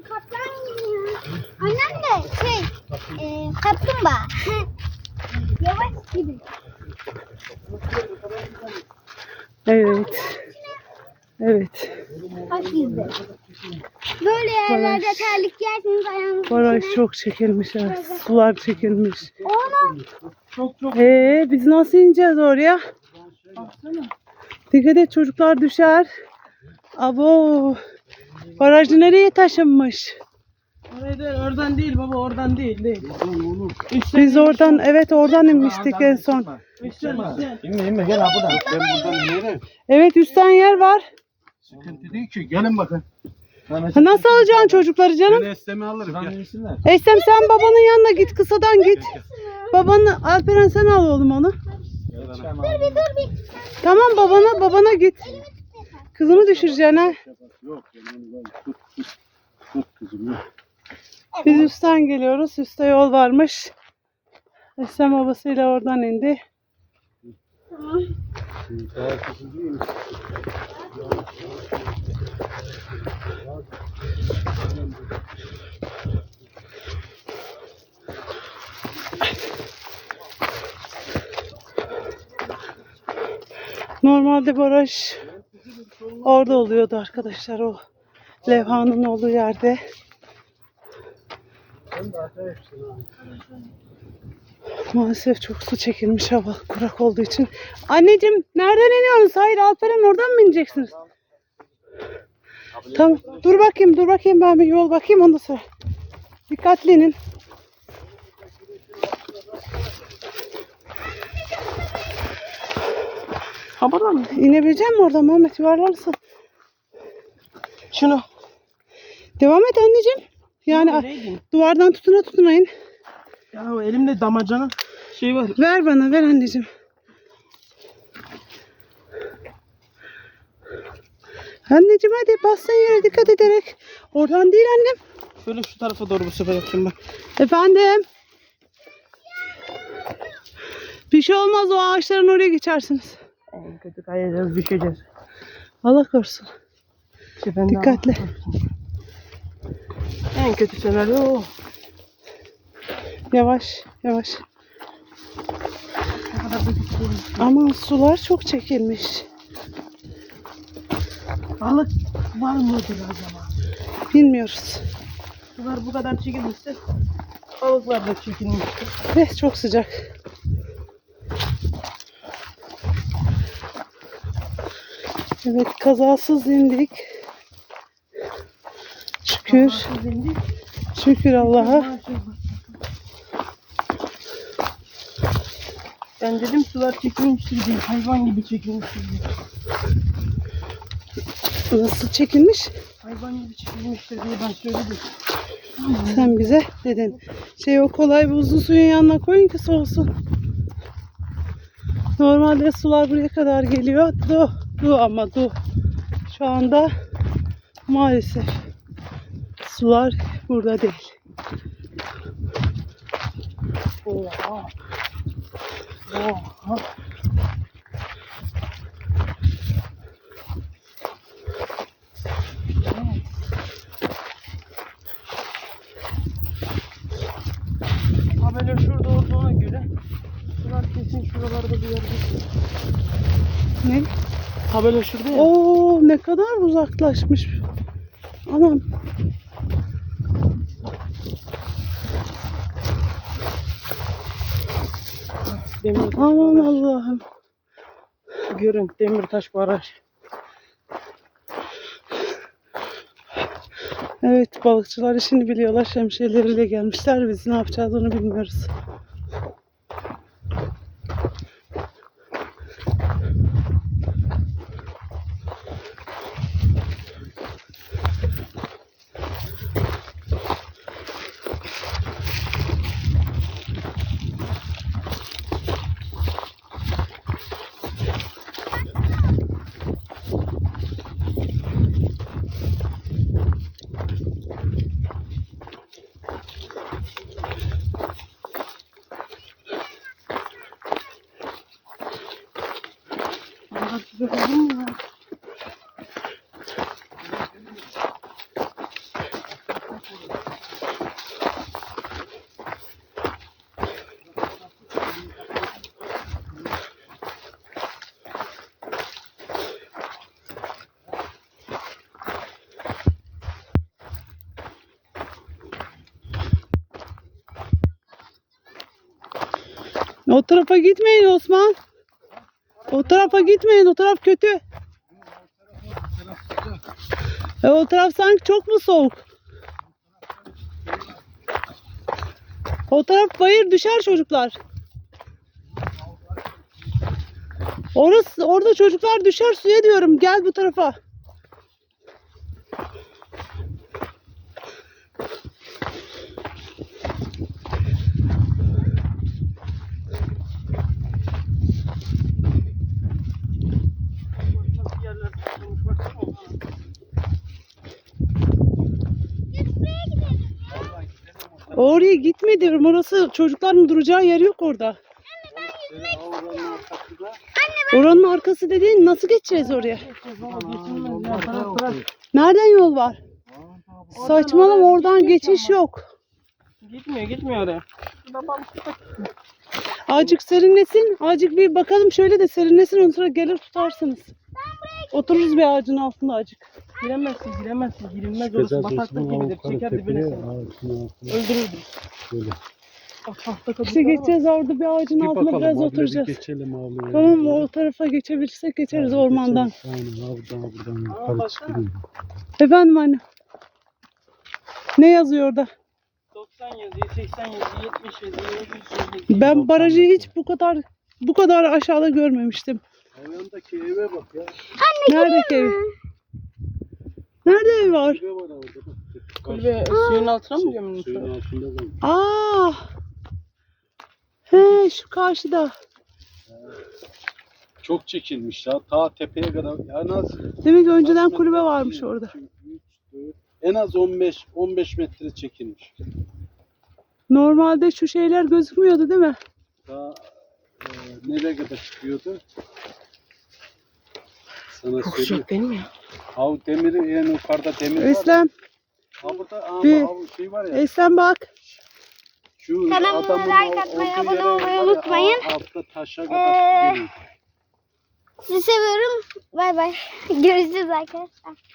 kaplan gibi ya. Annem de şey e, kaplumbağa. Yavaş gibi. Evet. Evet. Bak izle. Böyle yerlerde terlik giyerseniz ayağınız Baraj çok çekilmiş. evet. Sular çekilmiş. Oğlum Çok çok. Ee, biz nasıl ineceğiz oraya? Dikkat et çocuklar düşer. Abo. Baraj nereye taşınmış? Oraya değil, oradan değil baba oradan değil değil. Biz oradan evet oradan inmiştik en son. Üstten üstten. İnme inme gel abi buradan. Ben buradan. Evet üstten yer var. Sıkıntı değil ki. Gelin bakın. Ha, Nasıl alacaksın çocukları canım? Ben esneme alırım. Gel. Estem sen babanın yanına git kısadan git. Babanı Alperen sen al oğlum onu. dur bir dur bir. Tamam babana babana git. Kızını düşüreceksin ha. Yok. yani ben- Tut tut. Tut kızım. yok. Biz üstten geliyoruz. Üste yol varmış. Estem babasıyla oradan indi. Normalde baraj orada oluyordu arkadaşlar o levhanın olduğu yerde. Maalesef çok su çekilmiş hava kurak olduğu için. Anneciğim nereden iniyorsunuz? Hayır Alperen oradan mı ineceksiniz? Tamam. Dur bakayım dur bakayım ben bir yol bakayım ondan sonra. Dikkatli inin. Ha buradan? İnebilecek misin orada Muhammed yuvarlarsın. Şunu. Devam et anneciğim. Yani Neydi? duvardan tutuna tutuna in. Ya o elimde damacana şey var. Ver bana ver anneciğim. Anneciğim hadi bassın yere dikkat ederek. Oradan değil annem. Şöyle şu tarafa doğru bu sefer yapayım ben. Efendim. Bir şey olmaz o ağaçların oraya geçersiniz. En kötü kayacağız düşeceğiz. Allah korusun. İşte Dikkatli. En kötü senaryo o. Yavaş yavaş. Güçlüyüm. Aman sular çok çekilmiş. Balık var mıdır acaba? Bilmiyoruz. Sular bu kadar çekilmişse balıklar da çekilmiştir. Ve çok sıcak. Evet kazasız indik. Şükür. Şükür Allah'a. Ben dedim sular çekilmiştir diye hayvan gibi çekilmiştir diye. Nasıl çekilmiş? Hayvan gibi çekilmiştir diye ben söyledim. Sen bize dedin. Şey o kolay buzlu suyun yanına koyun ki soğusun. Normalde sular buraya kadar geliyor. Du, du ama du. Şu anda maalesef sular burada değil. Oha. Oha. Ha böyle şurada olduğuna göre sular kesin şuralarda bir yerde. Ne? Böyle şurada ya. Oo ne kadar uzaklaşmış. Anam. Demir, Aman Allah'ım. görün Demirtaş Baraj. Evet balıkçılar işini biliyorlar. Şemsiyeleriyle gelmişler. Biz ne yapacağız onu bilmiyoruz. kadar güzel? O tarafa gitmeyin Osman. O tarafa gitmeyin. O taraf kötü. E, o taraf sanki çok mu soğuk? O taraf bayır düşer çocuklar. Orası, orada çocuklar düşer suya diyorum. Gel bu tarafa. Oraya gitme diyorum. Orası çocukların duracağı yer yok orada. Oranın arkası dediğin nasıl geçeceğiz oraya? Nereden yol var? Saçmalama oradan geçiş yok. Gitmiyor gitmiyor oraya. Azıcık serinlesin. Azıcık bir bakalım şöyle de serinlesin. Ondan sonra gelir tutarsınız. Otururuz bir ağacın altında azıcık. Giremezsin giremezsin. Girilmez orası. Bataklık gibidir. Çeker dibine seni. Öldürürdü. Böyle. Bak tahta kabuklara İşte geçeceğiz orada bir ağacın Bir altına bakalım biraz abi, oturacağız. Bir geçelim abi. Tamam o tarafa geçebilirsek geçeriz ormandan. Aynen abi daha buradan yukarı baksana. çıkayım. Efendim anne. Ne yazıyor orada? 90 yazıyor, 80 yazıyor, 70 yazıyor, 100 yazıyor. Ben barajı hiç bu kadar bu kadar aşağıda görmemiştim. Ayağındaki eve bak ya. Nerede ev? Nerede ev var? Kulübe suyun altına mı diyorum? Suyun altında var. Aa. He şu karşıda. Çok çekilmiş ya. Ta tepeye kadar. En az Demek ki önceden kulübe varmış orada. 2, 3, 4, en az 15 15 metre çekilmiş. Normalde şu şeyler gözükmüyordu değil mi? Daha e, nereye kadar çıkıyordu? Sana Kokusu söyleyeyim. ya. Av demiri en yukarıda demir var. Eslem, Ha burada ama Bir- av şey var ya. Eslem bak. Şu Kanalıma adamın like o- atmayı, olduğu abone yere olmayı var ya, unutmayın. a- Altta taşa Ee, kadar su geliyor. Sizi seviyorum. Bay bay. Görüşürüz arkadaşlar.